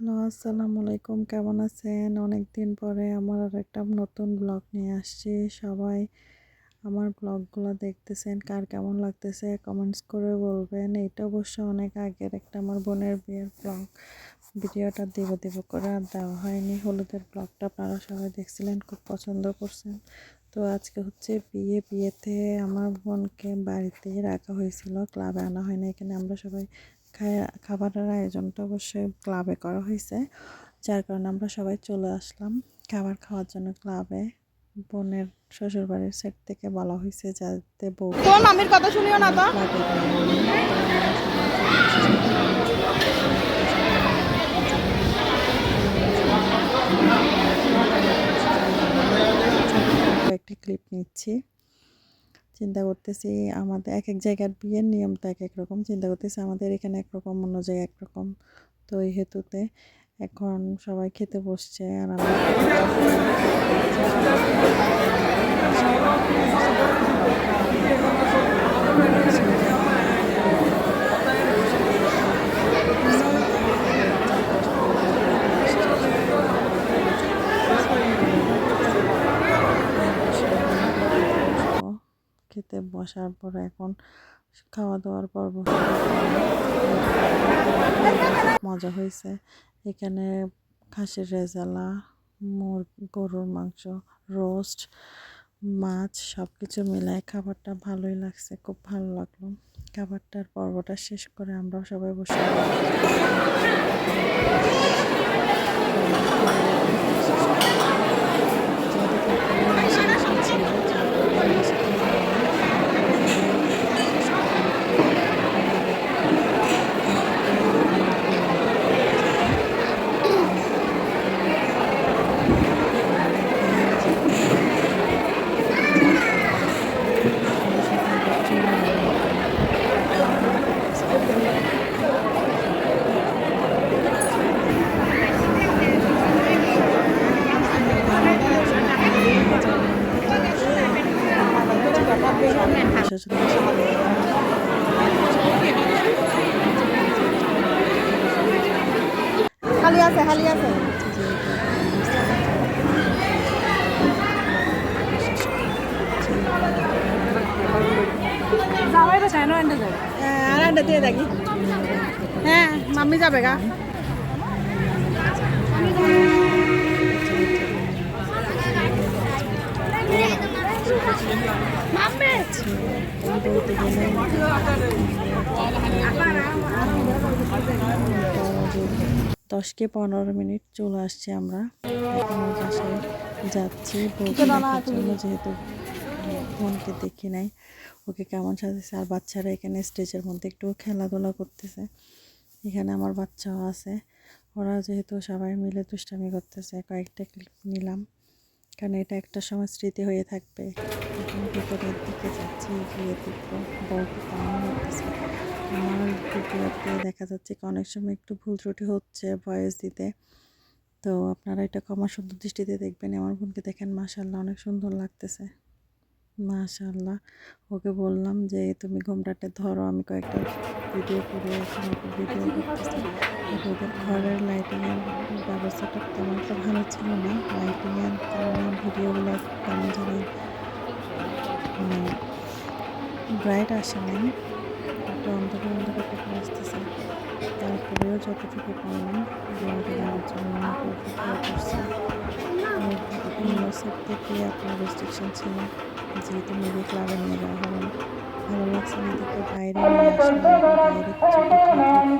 Hello, আসসালামু আলাইকুম। কেমন আছেন? অনেক দিন পরে আমার আর একটা নতুন ব্লগ নিয়ে আসছি। সবাই আমার ব্লগগুলো দেখতেছেন, কার কেমন লাগতেছে কমেন্টস করে বলবেন। এটা অবশ্য অনেক আগের একটা আমার বোনের বিয়ের ব্লগ। ভিডিওটা দেব দেব করে আর দেওয়া হয়নি। হলুদের ব্লগটা আপনারা সবাই দেখছিলেন, খুব পছন্দ করছেন। তো আজকে হচ্ছে বিয়ে, বিয়েতে আমার বোনকে বাড়িতেই রাখা হয়েছিল। ক্লাবে আনা হয় না এখানে। আমরা সবাই খাবারের আয়োজনটা অবশ্যই ক্লাবে করা হয়েছে। যার কারণে আমরা সবাই চলে আসলাম খাবার খাওয়ার জন্য ক্লাবে। বোনের শ্বশুরবাড়ির সেট থেকে বলা হয়েছে যাতে বউ তো মামির কথা শুনিও না তো। কয়েকটি ক্লিপ নিচ্ছি। চিন্তা করতেছি, আমাদের এক এক জায়গার বিয়ের নিয়ম তো এক এক রকম, চিন্তা করতেছি আমাদের এখানে একরকম, অন্য জায়গায় একরকম। তো এই হেতুতে এখন সবাই খেতে বসছে আর আমরা খেতে বসার পর এখন খাওয়া দাওয়ার পর মজা হয়েছে। এখানে খাসির রেজালা মুর গরুর মাংস, রোস্ট, মাছ সব কিছু মিলায় খাবারটা ভালোই লাগছে, খুব ভালো লাগল। খাবারটার পর্বটা শেষ করে আমরা সবাই বসে আছে খালি আছে দিয়ে হ্যাঁ মাম্মি যাবে গা দশকে পনেরো মিনিট চলে আসছি আমরা। যাচ্ছি। যেহেতু বোনকে দেখি নাই। ওকে কেমন সাজেছে? আর বাচ্চারা এখানে স্টেজের মধ্যে একটু খেলাধুলা করতেছে। এখানে আমার বাচ্চাও আছে। ওরা যেহেতু সবাই মিলে দুষ্টামি করতেছে, কয়েকটা ক্লিপ নিলাম। কারণ এটা একটা সময় স্মৃতি হয়ে থাকবে। এখন ভিতরের দিকে যাচ্ছি, গিয়ে দেখব বউকে কেমন লাগতেছে। আমার ভিডিওতে দেখা যাচ্ছে অনেক সময় একটু ভুল ত্রুটি হচ্ছে ভয়েস দিতে। তো আপনারা এটা কমার সুন্দর দৃষ্টিতে দেখবেন। আমার বোনকে দেখেন মাশাল্লাহ অনেক সুন্দর লাগতেছে। মাশাল্লাহ ওকে বললাম যে, তুমি ঘোমটাটা ধরো, আমি কয়েকটা ভিডিও করে ভিডিও করতেছি। ওদের ঘরের লাইটিংয়ের ব্যবস্থাটা তেমন একটা ভালো ছিল না। লাইটিংয়ের কারণে ভিডিওগুলো কেমন জানি মানে ব্রাইট আসে নাই। একটা অন্ধকার অন্ধকার থেকে আসতেছে। তারপরেও যতটুকু পারলাম ভিডিওটা দেওয়ার থেকে আপনার রেস্ট্রিকশন ছিল যেহেতু মুভি ক্লাবে নিয়ে যাওয়া হবে না, ভালো লাগছে না দেখে বাইরে নিয়ে আসলাম, বাইরে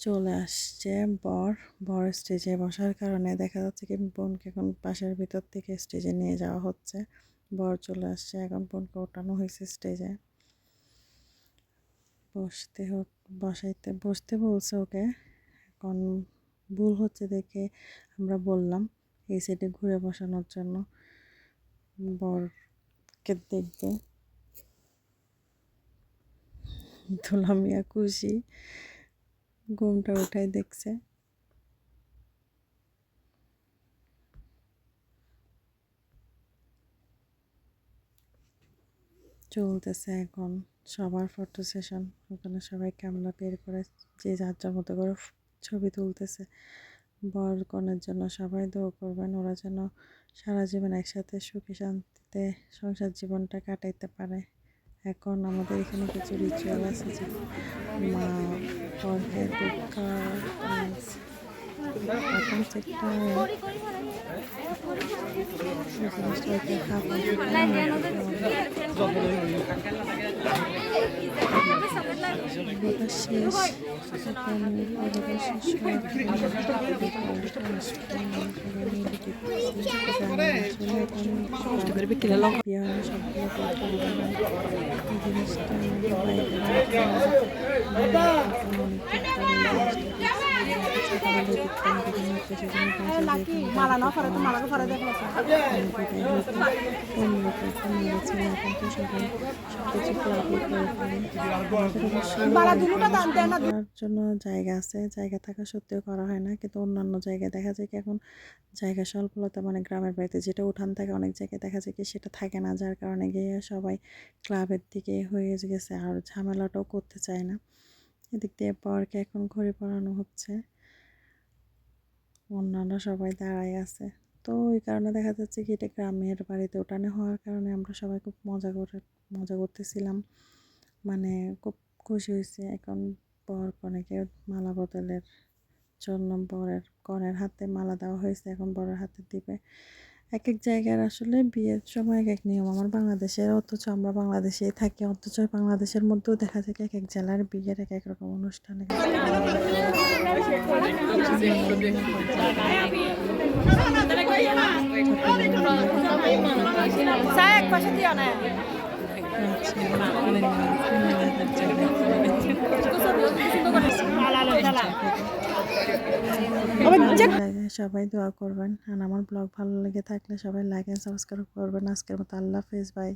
চলে আসছে বর। বর স্টেজে বসার কারণে দেখা যাচ্ছে কি বোনকে এখন বাসার ভিতর থেকে স্টেজে নিয়ে যাওয়া হচ্ছে। বর চলে আসছে, এখন বোনকে ওঠানো হয়েছে স্টেজে বসতে হোক, বসাইতে, বসতে বলছে ওকে। এখন ভুল হচ্ছে দেখে আমরা বললাম এই সাইডে ঘুরে বসানোর জন্য। বরকে দেখবে। দুলামিয়া খুশি। ঘুমটা উঠাই দেখছে। চলতেছে এখন সবার ফটো সেশন ওখানে সবাই ক্যামেরা বের করে যে যার যার মতো করে ছবি তুলতেছে। বর কনের জন্য সবাই দোয়া করবেন, ওরা যেন সারা জীবন একসাথে সুখে শান্তিতে সংসার জীবনটা কাটাইতে পারে। এখন আমাদের এখানে কিছু রিচুয়াল আছে যে মা বরকে দুঃখ এখন সেটা জিনিসটাকে ওটা শেষ এখন ওটা শেষ হওয়ার পরে বিয়ে হয় সবগুলো করতে হবে এই জিনিসটা মালা না করে তো মালা করে দেখো মালা দুটোটা দান দেয় না করার জন্য জায়গা আছে, জায়গা থাকা সত্ত্বেও করা হয় না, কিন্তু অন্যান্য জায়গায় দেখা যায় কি এখন জায়গা স্বল্পলতা মানে গ্রামের বাড়িতে যেটা উঠান থাকে, অনেক জায়গায় দেখা যায় কি সেটা থাকে না, যার কারণে গিয়ে সবাই ক্লাবের দিকে হয়ে গেছে, আর ঝামেলাটাও করতে চায় না। এদিক দিয়ে বরকে এখন ঘড়ি পড়ানো হচ্ছে। অন্যান্য সবাই দাঁড়ায় আছে। তো ওই কারণে দেখা যাচ্ছে কি এটা গ্রামের বাড়িতে উঠানে হওয়ার কারণে আমরা সবাই খুব মজা করে, মজা করতেছিলাম। মানে খুব খুশি হয়েছে। এখন বর কনেকে মালা বদলের জন্য বরের, কনের হাতে মালা দেওয়া হয়েছে। এখন বরের হাতে দিবে। এক এক জায়গার আসলে বিয়ের সময় এক এক নিয়ম। আমার বাংলাদেশের অথচ আমরা বাংলাদেশেই থাকি অথচ বাংলাদেশের মধ্যেও দেখা যায় এক এক জেলার বিয়ের এক এক রকম অনুষ্ঠান সবাই দোয়া করবেন। আর আমার ব্লগ ভালো লেগে থাকলে সবাই লাইক অ্যান্ড সাবস্ক্রাইব করবেন। আজকের মতো আল্লাহ হাফেজ বাই